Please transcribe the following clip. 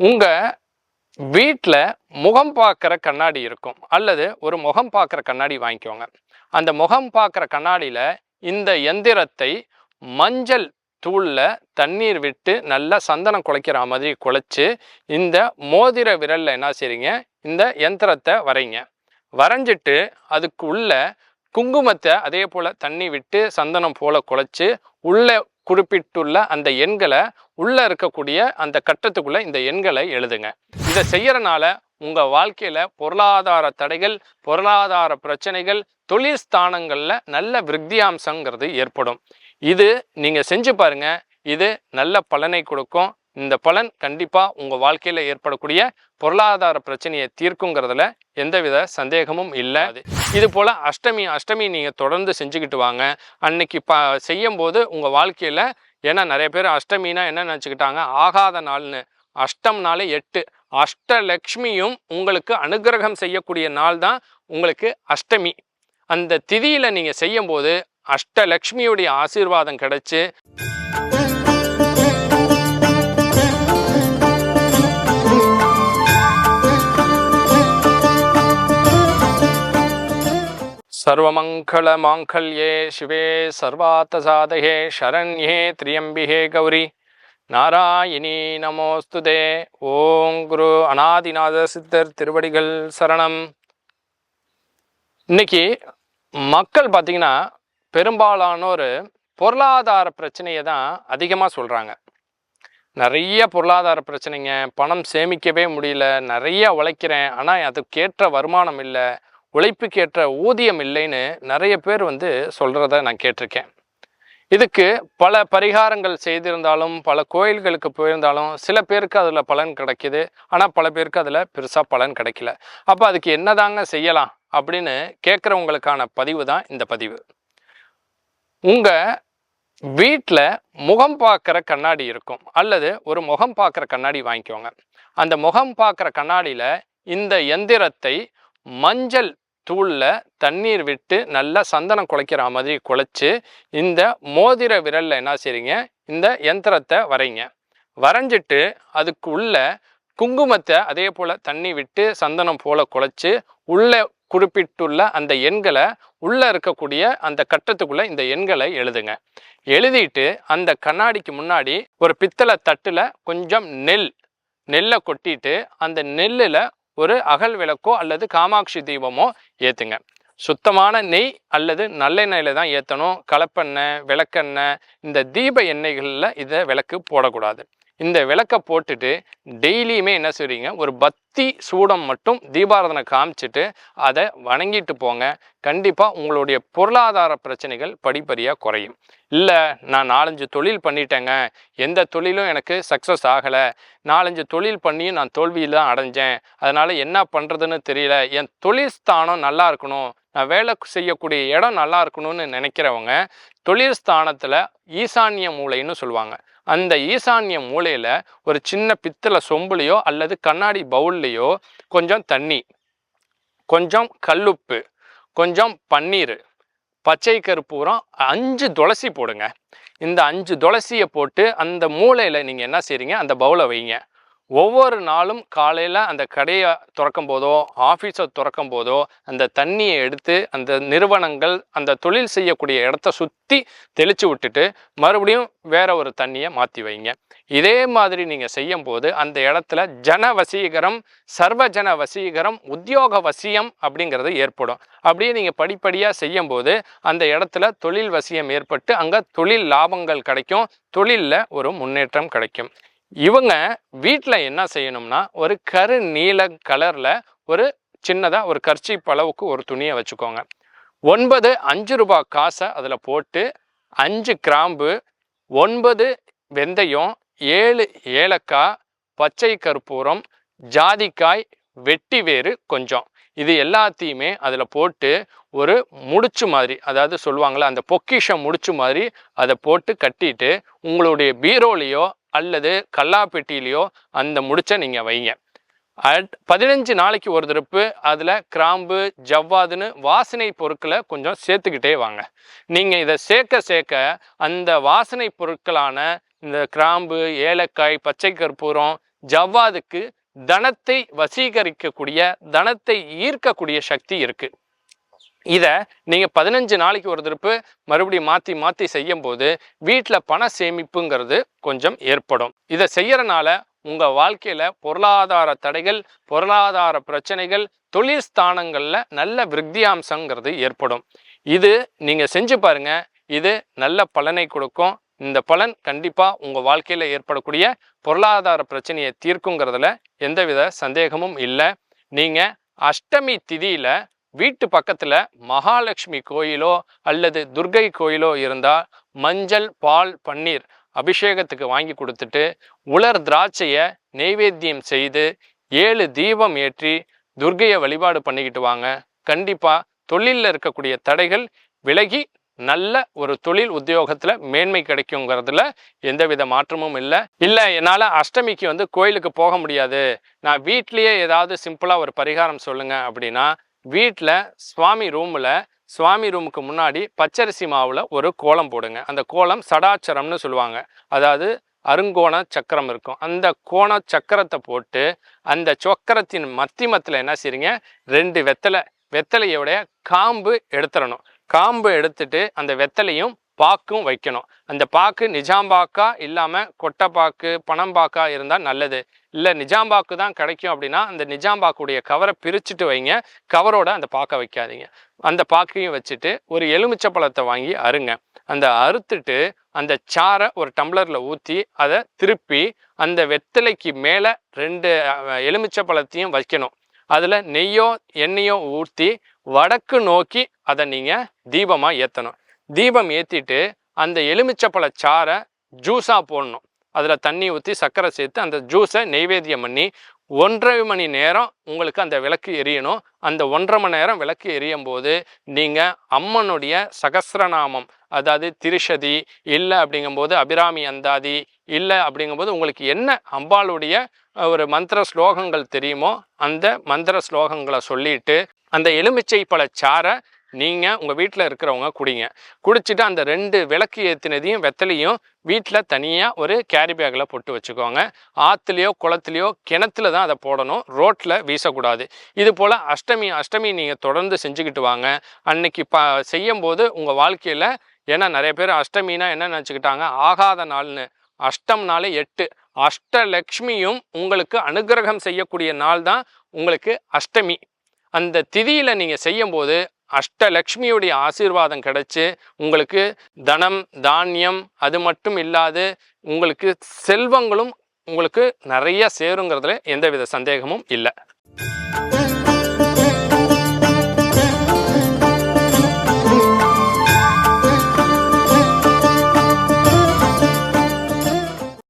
உங்கள் வீட்டில் முகம் பார்க்குற கண்ணாடி இருக்கும். அல்லது ஒரு முகம் பார்க்குற கண்ணாடி வாங்கிக்கோங்க. அந்த முகம் பார்க்குற கண்ணாடியில் இந்த எந்திரத்தை மஞ்சள் தூளில் தண்ணீர் விட்டு நல்லா சந்தனம் குலைக்கிற மாதிரி குழைச்சி இந்த மோதிர விரலில் என்ன செய்றீங்க? இந்த யந்திரத்தை வரைங்க. வரைஞ்சிட்டு அதுக்கு உள்ள குங்குமத்தை அதே போல் தண்ணி விட்டு சந்தனம் போல குழைச்சி உள்ளே குறிப்பிட்டுள்ள அந்த எண்களை உள்ள இருக்கக்கூடிய அந்த கட்டத்துக்குள்ள இந்த எண்களை எழுதுங்க. இதை செய்யறனால உங்க வாழ்க்கையில பொருளாதார தடைகள் பொருளாதார பிரச்சனைகள் தொழில் ஸ்தானங்கள்ல நல்ல விருத்தியாம்சங்கிறது ஏற்படும். இது நீங்க செஞ்சு பாருங்க. இது நல்ல பலனை கொடுக்கும். இந்த பலன் கண்டிப்பாக உங்கள் வாழ்க்கையில் ஏற்படக்கூடிய பொருளாதார பிரச்சனையை தீர்க்குங்கிறதுல எந்தவித சந்தேகமும் இல்லை இது போல் அஷ்டமி அஷ்டமி நீங்கள் தொடர்ந்து செஞ்சுக்கிட்டு வாங்க. அன்னைக்கு ப செய்யும் போது வாழ்க்கையில் வாழ்க்கையில ஏன்னா நிறைய பேர் அஷ்டமினா என்ன நினச்சிக்கிட்டாங்க? ஆகாத நாள்னு. அஷ்டம்னாலே எட்டு. அஷ்டலக்ஷ்மியும் உங்களுக்கு அனுகிரகம் செய்யக்கூடிய நாள் தான் உங்களுக்கு அஷ்டமி. அந்த திதியில் நீங்கள் செய்யும்போது அஷ்டலக்ஷ்மியுடைய ஆசீர்வாதம் கிடைச்சி சர்வமங்கள மாங்கல்யே சிவே சர்வார்த்த சாதகே சரண்யே திரியம்பிகே கௌரி. நாராயணி நமோஸ்துதே. ஓம் குரு அநாதிநாத சித்தர் திருவடிகள் சரணம். இன்னைக்கு மக்கள் பார்த்திங்கன்னா பெரும்பாலானோர் பொருளாதார பிரச்சனையை தான் அதிகமாக சொல்கிறாங்க நிறைய பொருளாதார பிரச்சனைங்க. பணம் சேமிக்கவே முடியல. நிறைய உழைக்கிறேன். ஆனால் அதுக்கேற்ற வருமானம் இல்லை. உழைப்புக்கேற்ற ஊதியம் இல்லைன்னு நிறைய பேர் வந்து சொல்கிறத நான் கேட்டிருக்கேன். இதுக்கு பல பரிகாரங்கள் செய்திருந்தாலும் பல கோயில்களுக்கு போயிருந்தாலும் சில பேருக்கு அதில் பலன் கிடைக்கிது. ஆனால் பல பேருக்கு அதில் பெருசாக பலன் கிடைக்கல. அப்போ அதுக்கு என்னதாங்க செய்யலாம் அப்படின்னு கேட்குறவங்களுக்கான பதிவு தான் இந்த பதிவு. உங்கள் வீட்டில் முகம் பார்க்குற கண்ணாடி இருக்கும். அல்லது ஒரு முகம் பார்க்குற கண்ணாடி வாங்கிக்கோங்க. அந்த முகம் பார்க்குற கண்ணாடியில் இந்த எந்திரத்தை மஞ்சள் தூளில் தண்ணீர் விட்டு நல்லா சந்தனம் குலைக்கிற மாதிரி குழைச்சி இந்த மோதிர விரலில் என்ன செய்றீங்க? இந்த யந்திரத்தை வரைங்க. வரைஞ்சிட்டு அதுக்கு உள்ள குங்குமத்தை அதே போல் தண்ணி விட்டு சந்தனம் போல் குழைச்சி உள்ளே குறிப்பிட்டுள்ள அந்த எண்களை உள்ளே இருக்கக்கூடிய அந்த கட்டத்துக்குள்ளே இந்த எண்களை எழுதுங்க. எழுதிட்டு அந்த கண்ணாடிக்கு முன்னாடி ஒரு பித்தளை தட்டில் கொஞ்சம் நெல் நெல்லை கொட்டிட்டு அந்த நெல்லில் ஒரு அகல் விளக்கோ அல்லது காமாட்சி தீபமோ ஏற்றுங்க சுத்தமான நெய் அல்லது நல்லெண்ணெயில் தான் ஏற்றணும் கலப்பெண்ணெய் விளக்கெண்ணெய் இந்த தீப எண்ணெய்களில் இதை விளக்கு போடக்கூடாது. இந்த விளக்கை போட்டுட்டு டெய்லியுமே என்ன செய்றீங்க? ஒரு பத்தி சூடம் மட்டும் தீபாரதனை காமிச்சிட்டு அதை வணங்கிட்டு போங்க. கண்டிப்பாக உங்களுடைய பொருளாதார பிரச்சனைகள் படிப்படியாக குறையும். இல்லை நான் நாலஞ்சு தொழில் பண்ணிட்டேங்க. எந்த தொழிலும் எனக்கு சக்ஸஸ் ஆகலை. நாலஞ்சு தொழில் பண்ணியும் நான் தோல்வியில் தான் அடைஞ்சேன். அதனால் என்ன பண்ணுறதுன்னு தெரியல. என் தொழில் ஸ்தானம் நல்லா இருக்கணும். நான் வேலை செய்யக்கூடிய இடம் நல்லா இருக்கணும்னு நினைக்கிறவங்க தொழில் ஸ்தானத்தில் ஈசான்ய மூளைன்னு சொல்லுவாங்க. அந்த ஈசான்ய மூலையில் ஒரு சின்ன பித்தளை சொம்புலையோ அல்லது கண்ணாடி பவுல்லையோ கொஞ்சம் தண்ணி கொஞ்சம் கல்லுப்பு கொஞ்சம் பன்னீர் பச்சை கருப்பூரம் அஞ்சு துளசி போடுங்க. இந்த அஞ்சு துளசியை போட்டு அந்த மூலையில் நீங்கள் என்ன செய்கிறீங்க அந்த பவுலை வைங்க. ஒவ்வொரு நாளும் காலையில் அந்த கடையை திறக்கும் போதோ ஆஃபீஸை திறக்கும் போதோ அந்த தண்ணியை எடுத்து அந்த நிறுவனங்கள் அந்த தொழில் செய்யக்கூடிய இடத்த சுற்றி தெளித்து விட்டுட்டு மறுபடியும் வேற ஒரு தண்ணியை மாற்றி வைங்க. இதே மாதிரி நீங்கள் செய்யும் போது அந்த இடத்துல ஜன வசீகரம் சர்வஜன வசீகரம் உத்தியோக வசியம் அப்படிங்கிறது ஏற்படும். அப்படியே நீங்கள் படிப்படியாக செய்யும் போது அந்த இடத்துல தொழில் வசியம் ஏற்பட்டு அங்கே தொழில் லாபங்கள் கிடைக்கும் தொழிலில் ஒரு முன்னேற்றம் கிடைக்கும். இவங்க வீட்டில் என்ன செய்யணும்னா ஒரு கரு நீல கலரில் ஒரு சின்னதாக ஒரு கர்ச்சி அளவுக்கு ஒரு துணியை வச்சுக்கோங்க. ஒன்பது அஞ்சு ரூபாய் காசை அதில் போட்டு அஞ்சு கிராம்பு ஒன்பது வெந்தயம் ஏழு ஏலக்காய் பச்சை கற்பூரம் ஜாதிக்காய் வெட்டி வேறு கொஞ்சம். இது எல்லாத்தையுமே அதில் போட்டு ஒரு முடிச்சு மாதிரி அதாவது சொல்லுவாங்களே அந்த பொக்கிஷம் முடிச்சு மாதிரி அதை போட்டு கட்டிட்டு உங்களுடைய பீரோலையோ அல்லது கல்லாப்பெட்டியிலையோ அந்த முடிச்சை நீங்கள் வைங்க. அட் பதினஞ்சு நாளைக்கு ஒரு திருப்பு அதில் கிராம்பு ஜவ்வாதுன்னு வாசனை பொருட்களை கொஞ்சம் சேர்த்துக்கிட்டே வாங்க. நீங்கள் இதை சேர்க்க சேர்க்க அந்த வாசனை பொருட்களான இந்த கிராம்பு ஏலக்காய் பச்சை கற்பூரம் ஜவ்வாதுக்கு தனத்தை வசீகரிக்கக்கூடிய தனத்தை ஈர்க்கக்கூடிய சக்தி இருக்குது இதை நீங்கள் பதினஞ்சு நாளைக்கு ஒரு திருப்பு மறுபடியும் மாற்றி மாற்றி செய்யும் போது வீட்டில் பண சேமிப்புங்கிறது கொஞ்சம் ஏற்படும். இதை செய்யறனால உங்கள் வாழ்க்கையில் பொருளாதார தடைகள் பொருளாதார பிரச்சனைகள் தொழில் ஸ்தானங்களில் நல்ல விருத்தியாம்சங்கிறது ஏற்படும். இது நீங்கள் செஞ்சு பாருங்க இது நல்ல பலனை கொடுக்கும். இந்த பலன் கண்டிப்பாக உங்கள் வாழ்க்கையில் ஏற்படக்கூடிய பொருளாதார பிரச்சனையை தீர்க்குங்கிறதுல எந்தவித சந்தேகமும் இல்லை. நீங்கள் அஷ்டமி திதியில் வீட்டு பக்கத்தில் மகாலட்சுமி கோயிலோ அல்லது துர்கை கோயிலோ இருந்தால் மஞ்சள் பால் பன்னீர் அபிஷேகத்துக்கு வாங்கி கொடுத்துட்டு உலர் திராட்சையை நெய்வேத்தியம் செய்து ஏழு தீபம் ஏற்றி துர்கையை வழிபாடு பண்ணிக்கிட்டு வாங்க. கண்டிப்பாக தொழிலில் இருக்கக்கூடிய தடைகள் விலகி நல்ல ஒரு தொழில் உத்தியோகத்தில் மேன்மை கிடைக்குங்கிறதுல எந்தவித மாற்றமும் இல்லை. இல்லை என்னால் அஷ்டமிக்கு வந்து கோயிலுக்கு போக முடியாது. நான் வீட்லேயே ஏதாவது சிம்பிளாக ஒரு பரிகாரம் சொல்லுங்கள் அப்படின்னா வீட்டில் சுவாமி ரூமில் சுவாமி ரூமுக்கு முன்னாடி பச்சரிசி மாவில் ஒரு கோலம் போடுங்க. அந்த கோலம் சடாச்சரம்னு சொல்லுவாங்க. அதாவது அருங்கோண சக்கரம் இருக்கும். அந்த கோண சக்கரத்தை போட்டு அந்த சக்கரத்தின் மத்திமத்தில் என்ன செய்றீங்க? ரெண்டு வெத்தலை வெத்தலையோடைய காம்பு எடுத்துடணும். காம்பு எடுத்துட்டு அந்த வெத்தலையும் பாக்கும் வைக்கணும். அந்த பாக்கு நிஜாம்பாக்கா இல்லாமல் கொட்டைப்பாக்கு பணம்பாக்கா இருந்தால் நல்லது. இல்லை நிஜாம்பாக்கு தான் கிடைக்கும் அப்படின்னா அந்த நிஜாம்பாக்குடைய கவரை பிரிச்சுட்டு வைங்க. கவரோட அந்த பாக்கை வைக்காதீங்க. அந்த பாக்கையும் வச்சுட்டு ஒரு எலுமிச்சை பழத்தை வாங்கி அருங்க அந்த அறுத்துட்டு அந்த சாரை ஒரு டம்ளரில் ஊற்றி அதை திருப்பி அந்த வெத்தலைக்கு மேலே ரெண்டு எலுமிச்சை பழத்தையும் வைக்கணும். அதில் நெய்யோ எண்ணெயோ ஊற்றி வடக்கு நோக்கி அதை நீங்கள் தீபமாக ஏற்றணும் தீபம் ஏற்றிட்டு அந்த எலுமிச்சப்பழ சாரை ஜூஸாக போடணும். அதில் தண்ணி ஊற்றி சர்க்கரை சேர்த்து அந்த ஜூஸை நெய்வேத்தியம் பண்ணி ஒன்றரை மணி நேரம் உங்களுக்கு அந்த விளக்கு எரியணும். அந்த ஒன்றரை மணி நேரம் விளக்கு எரியும் போது நீங்கள் அம்மனுடைய சகசிரநாமம் அதாவது திரிஷதி இல்லை அப்படிங்கும்போது அபிராமி அந்தாதி இல்லை அப்படிங்கும்போது உங்களுக்கு என்ன அம்பாளுடைய ஒரு மந்திர ஸ்லோகங்கள் தெரியுமோ அந்த மந்திர ஸ்லோகங்களை சொல்லிட்டு அந்த எலுமிச்சை பழச்சாரை நீங்கள் உங்கள் வீட்டில் இருக்கிறவங்க குடிங்க. குடிச்சிட்டு அந்த ரெண்டு விளக்கு ஏற்றினதையும் வெத்தலையும் வீட்டில் தனியாக ஒரு கேரி பேக்கில் போட்டு வச்சுக்கோங்க. ஆற்றுலையோ குளத்துலையோ கிணத்துல தான் அதை போடணும். ரோட்டில் வீசக்கூடாது. இது போல் அஷ்டமி அஷ்டமி நீங்கள் தொடர்ந்து செஞ்சுக்கிட்டு வாங்க. அன்னைக்கு ப செய்யும்போது உங்கள் வாழ்க்கையில் ஏன்னா நிறைய பேர் அஷ்டமினா என்ன நினச்சிக்கிட்டாங்க? ஆகாத நாள்னு. அஷ்டம்னாலே எட்டு. அஷ்டலக்ஷ்மியும் உங்களுக்கு அனுகிரகம் செய்யக்கூடிய நாள் தான் உங்களுக்கு அஷ்டமி. அந்த திதியில் நீங்கள் செய்யும்போது அஷ்டலக்ஷ்மியுடைய ஆசீர்வாதம் கிடைச்சி உங்களுக்கு தனம் தானியம் அது மட்டும் இல்லாது உங்களுக்கு செல்வங்களும் உங்களுக்கு நிறைய சேருங்கிறதுல எந்தவித சந்தேகமும் இல்லை.